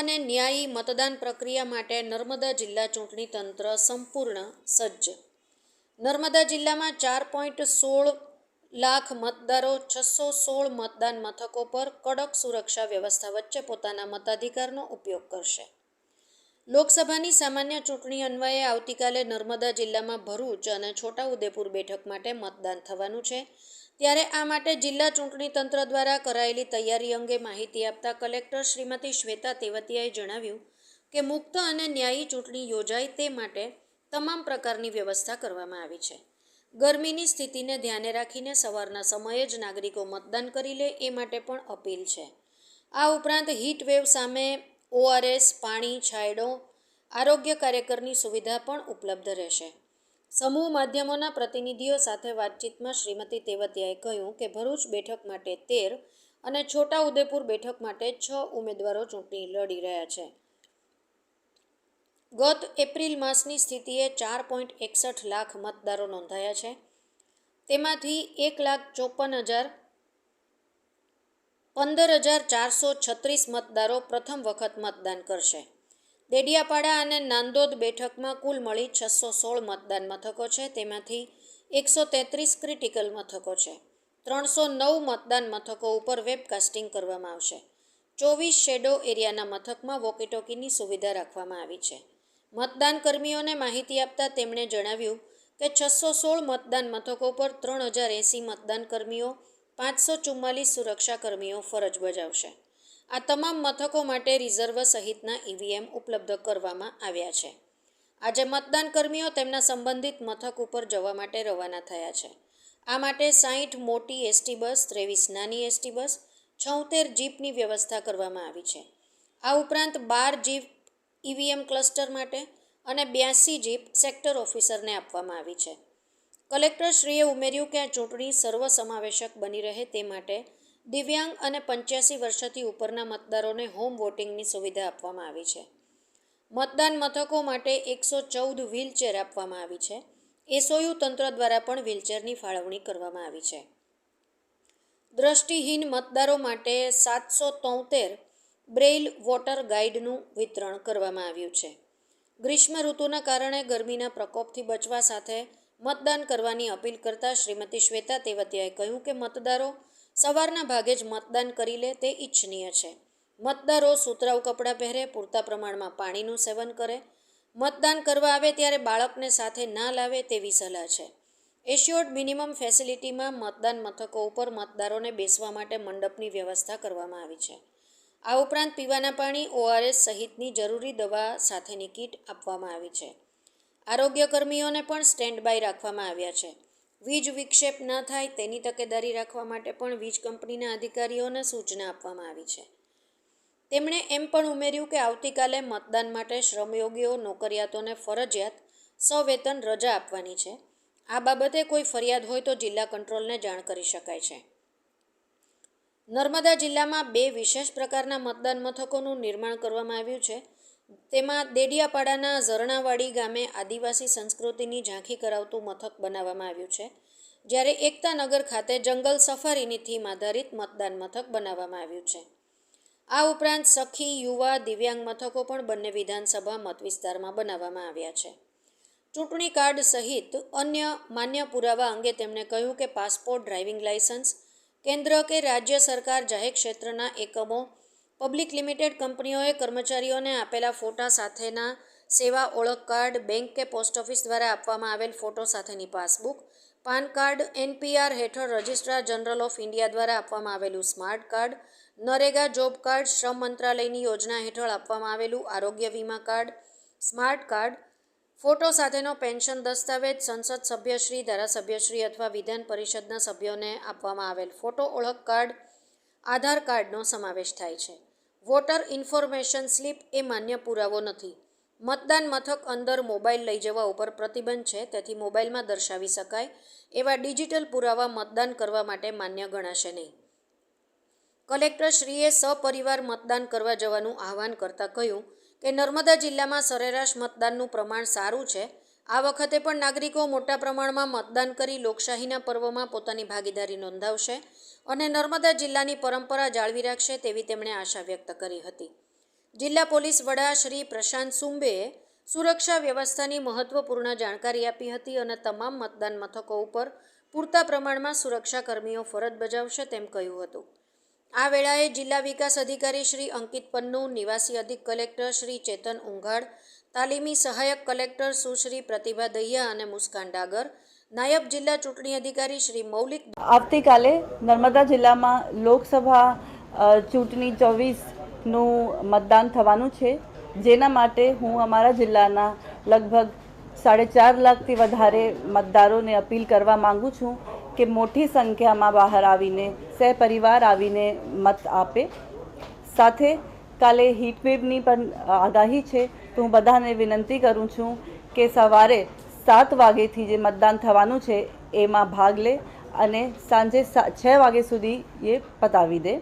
અને ન્યાયી મતદાન પ્રક્રિયા માટે નર્મદા જિલ્લા ચૂંટણી તંત્ર સંપૂર્ણ સજ્જ. નર્મદા જિલ્લામાં ચાર પોઈન્ટ સોળ લાખ મતદારો, છસો સોળ મતદાન મથકો પર કડક સુરક્ષા વ્યવસ્થા વચ્ચે પોતાના મતાધિકારનો ઉપયોગ કરશે. લોકસભાની સામાન્ય ચૂંટણી અન્વયે આવતીકાલે નર્મદા જિલ્લામાં ભરૂચ અને છોટાઉદેપુર બેઠક માટે મતદાન થવાનું છે. ત્યારે આ માટે જિલ્લા ચૂંટણી તંત્ર દ્વારા કરાયેલી તૈયારી અંગે માહિતી આપતા કલેક્ટર શ્રીમતી શ્વેતા તેવતિયાએ જણાવ્યું કે મુક્ત અને ન્યાયી ચૂંટણી યોજાય તે માટે તમામ પ્રકારની વ્યવસ્થા કરવામાં આવી છે. ગરમીની સ્થિતિને ધ્યાને રાખીને સવારના સમયે જ નાગરિકો મતદાન કરી લે એ માટે પણ અપીલ છે. આ ઉપરાંત હીટ વેવ સામે ઓઆરએસ, પાણી, છાંયડો, આરોગ્ય કાર્યકરની સુવિધા પણ ઉપલબ્ધ રહેશે. સમૂહ માધ્યમોના પ્રતિનિધિઓ સાથે વાતચીતમાં શ્રીમતી તેવતિયાએ કહ્યું કે ભરૂચ બેઠક માટે તેર અને છોટા ઉદેપુર બેઠક માટે છ ઉમેદવારો ચૂંટણી લડી રહ્યા છે. ગત એપ્રિલ માસની સ્થિતિએ ચાર પોઈન્ટ એકસઠ લાખ મતદારો નોંધાયા છે. તેમાંથી એક લાખ ચોપન હજાર પંદર હજાર ચારસો છત્રીસ મતદારો પ્રથમ વખત મતદાન કરશે. દેડિયાપાડા અને નાંદોદ બેઠકમાં કુલ મળી છસો સોળ મતદાન મથકો છે. તેમાંથી એકસો તેત્રીસ ક્રિટિકલ મથકો છે. ત્રણસો નવ મતદાન મથકો ઉપર વેબકાસ્ટિંગ કરવામાં આવશે. ચોવીસ શેડો એરિયાના મથકમાં વોકીટોકીની સુવિધા રાખવામાં આવી છે. મતદાન કર્મીઓને માહિતી આપતા તેમણે જણાવ્યું કે છસો સોળ મતદાન મથકો પર ત્રણ હજાર એંસી મતદાન કર્મીઓ, પાંચસો ચુમ્માલીસ સુરક્ષા કર્મીઓ ફરજ બજાવશે. આ તમામ મથકો માટે રિઝર્વ સહિતના ઈવીએમ ઉપલબ્ધ કરવામાં આવ્યા છે. આજે મતદાન કર્મીઓ તેમના સંબંધિત મથક ઉપર જવા માટે રવાના થયા છે. આ માટે સાહીઠ મોટી એસટી બસ, ત્રેવીસ નાની એસટી બસ, છોતેર જીપની વ્યવસ્થા કરવામાં આવી છે. આ ઉપરાંત બાર જીપ ઈવીએમ ક્લસ્ટર માટે અને બ્યાસી જીપ સેક્ટર ઓફિસરને આપવામાં આવી છે. કલેક્ટરશ્રીએ ઉમેર્યું કે આ ચૂંટણી સર્વસમાવેશક બની રહે તે માટે દિવ્યાંગ અને પંચ્યાસી વર્ષથી ઉપરના મતદારોને હોમ વોટિંગની સુવિધા આપવામાં આવી છે. મતદાન મથકો માટે એકસો ચૌદ વ્હીલચેર આપવામાં આવી છે. એસઓયુ તંત્ર દ્વારા પણ વ્હીલચેરની ફાળવણી કરવામાં આવી છે. દ્રષ્ટિહીન મતદારો માટે સાતસો તોતેર બ્રેઇલ વોટર ગાઈડનું વિતરણ કરવામાં આવ્યું છે. ગ્રીષ્મ ઋતુના કારણે ગરમીના પ્રકોપથી બચવા સાથે મતદાન કરવાની અપીલ કરતા શ્રીમતી શ્વેતા તેવતિયાએ કહ્યું કે મતદારો સવારના ભાગે જ મતદાન કરી લે તે ઈચ્છનીય છે. મતદારો સુતરાઉ કપડાં પહેરે, પૂરતા પ્રમાણમાં પાણીનું સેવન કરે. મતદાન કરવા આવે ત્યારે બાળકને સાથે ના લાવે તેવી સલાહ છે. એશ્યોર્ડ મિનિમમ ફેસિલિટીમાં મતદાન મથકો ઉપર મતદારોને બેસવા માટે મંડપની વ્યવસ્થા કરવામાં આવી છે. આ ઉપરાંત પીવાના પાણી, ઓઆરએસ સહિતની જરૂરી દવા સાથેની કીટ આપવામાં આવી છે. આરોગ્ય કર્મીઓને પણ સ્ટેન્ડ બાય રાખવામાં આવ્યા છે. વીજ વિક્ષેપ ન થાય તેની તકેદારી રાખવા માટે પણ વીજ કંપનીના અધિકારીઓને સૂચના આપવામાં આવી છે. તેમણે એમ પણ ઉમેર્યું કે આવતીકાલે મતદાન માટે શ્રમયોગીઓ, નોકરિયાતોને ફરજિયાત સવેતન રજા આપવાની છે. આ બાબતે કોઈ ફરિયાદ હોય તો જિલ્લા કંટ્રોલને જાણ કરી શકાય છે. નર્મદા જિલ્લામાં બે વિશેષ પ્રકારના મતદાન મથકોનું નિર્માણ કરવામાં આવ્યું છે. તેમાં દેડિયાપાડાના ઝરણાવાડી ગામે આદિવાસી સંસ્કૃતિની ઝાંખી કરાવતું મથક બનાવવામાં આવ્યું છે, જ્યારે એકતાનગર ખાતે જંગલ સફારીની થીમ આધારિત મતદાન મથક બનાવવામાં આવ્યું છે. આ ઉપરાંત સખી, યુવા, દિવ્યાંગ મથકો પણ બંને વિધાનસભા મત વિસ્તારમાં બનાવવામાં આવ્યા છે. ચૂંટણી કાર્ડ સહિત અન્ય માન્ય પુરાવા અંગે તેમણે કહ્યું કે પાસપોર્ટ, ડ્રાઇવિંગ લાયસન્સ કેન્દ્ર કે રાજ્ય સરકાર જાહેર ક્ષેત્રના એકમો પબ્લિક લિમિટેડ કંપનીઓએ કર્મચારીઓને આપેલા ફોટા સાથેના સેવા ઓળખ કાર્ડ, બેંક કે પોસ્ટ ઓફિસ દ્વારા આપવામાં આવેલ ફોટો સાથેની પાસબુક, પાન કાર્ડ, એનપીઆર હેઠળ રજિસ્ટ્રાર જનરલ ઓફ ઇન્ડિયા દ્વારા આપવામાં આવેલું smart card, NREGA job card, શ્રમ મંત્રાલયની યોજના હેઠળ આપવામાં આવેલું આરોગ્ય વીમા કાર્ડ, સ્માર્ટ કાર્ડ, ફોટો સાથેનો પેન્શન દસ્તાવેજ, સંસદ સભ્યશ્રી, ધારાસભ્યશ્રી અથવા વિધાન પરિષદના સભ્યોને આપવામાં આવેલ ફોટો ઓળખ કાર્ડ, આધાર કાર્ડનો સમાવેશ થાય છે. વોટર ઇન્ફોર્મેશન સ્લીપ એ માન્ય પુરાવો નથી. મતદાન મથક અંદર મોબાઈલ લઈ જવા ઉપર પ્રતિબંધ છે, તેથી મોબાઈલમાં દર્શાવી શકાય એવા ડિજિટલ પુરાવા મતદાન કરવા માટે માન્ય ગણાશે નહીં. કલેક્ટરશ્રીએ સપરિવાર મતદાન કરવા જવાનું આહવાન કરતાં કહ્યું કે નર્મદા જિલ્લામાં સરેરાશ મતદાનનું પ્રમાણ સારું છે આ વખતે પણ નાગરિકો મોટા પ્રમાણમાં મતદાન કરી લોકશાહીના પર્વમાં પોતાની ભાગીદારી નોંધાવશે અને નર્મદા જિલ્લાની પરંપરા જાળવી રાખશે તેવી તેમણે આશા વ્યક્ત કરી હતી. જિલ્લા પોલીસ વડા શ્રી પ્રશાંત સુંબેએ સુરક્ષા વ્યવસ્થાની મહત્વપૂર્ણ જાણકારી આપી હતી અને તમામ મતદાન મથકો ઉપર પૂરતા પ્રમાણમાં સુરક્ષા કર્મીઓ ફરજ બજાવશે તેમ કહ્યું હતું. આ વેળાએ જિલ્લા વિકાસ અધિકારી શ્રી અંકિત પન્નુ, નિવાસી અધિક કલેક્ટર શ્રી ચેતન ઉંઘાડ તાલીમી સહાયક કલેક્ટર સુશ્રી પ્રતિભા દહિયા અને મુસ્કાન ડાગર, નાયબ જિલ્લા ચૂંટણી અધિકારી શ્રી મૌલિક આવતીકાલે નર્મદા જિલ્લામાં લોકસભા ચૂંટણી ચોવીસનું મતદાન થવાનું છે. જેના માટે હું અમારા જિલ્લાના લગભગ સાડે ચાર લાખથી વધારે મતદારોને અપીલ કરવા માંગુ છું કે મોટી સંખ્યામાં બહાર આવીને, સહપરિવાર આવીને મત આપે. સાથે કાલે હીટવેવની પણ આગાહી છે. તો હું બધાને વિનંતી કરું છું કે સવારે સાત વાગ્યેથી જે મતદાન થવાનું છે એમાં ભાગ લે અને સાંજે સા- છ વાગે સુધી એ પતાવી દે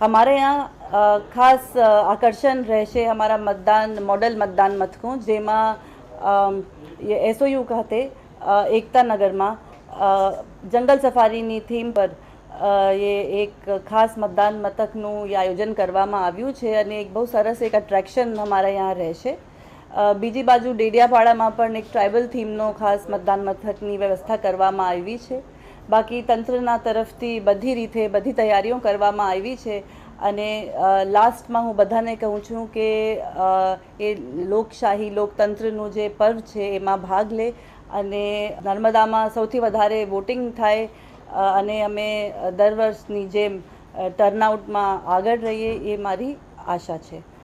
हमारे यहाँ अ, ખાસ અ, આકર્ષણ રહેશે અમારા મતદાન મોડલ મતદાન મથકો જેમાં અમ, ये એસઓયુ ખાતે અ, એકતા નગરમાં અ, જંગલ સફારીની થીમ પર એ એક ખાસ મતદાન મથકનું એ આયોજન કરવામાં આવ્યું છે અને એક બહુ સરસ એક અટ્રેક્શન અમારા અહીંયા રહેશે. બીજી બાજુ ડેડિયાપાડામાં પણ એક ટ્રાઇબલ થીમનો ખાસ મતદાન મથકની વ્યવસ્થા કરવામાં આવી છે. બાકી તંત્રના તરફથી બધી રીતે બધી તૈયારીઓ કરવામાં આવી છે અને લાસ્ટમાં હું બધાને કહું છું કે એ લોકશાહી લોકતંત્રનું જે પર્વ છે એમાં ભાગ લે અને નર્મદામાં સૌથી વધારે વોટિંગ થાય અને અમે દર વર્ષની જેમ ટર્નઆઉટમાં આગળ રહીએ એ મારી આશા છે.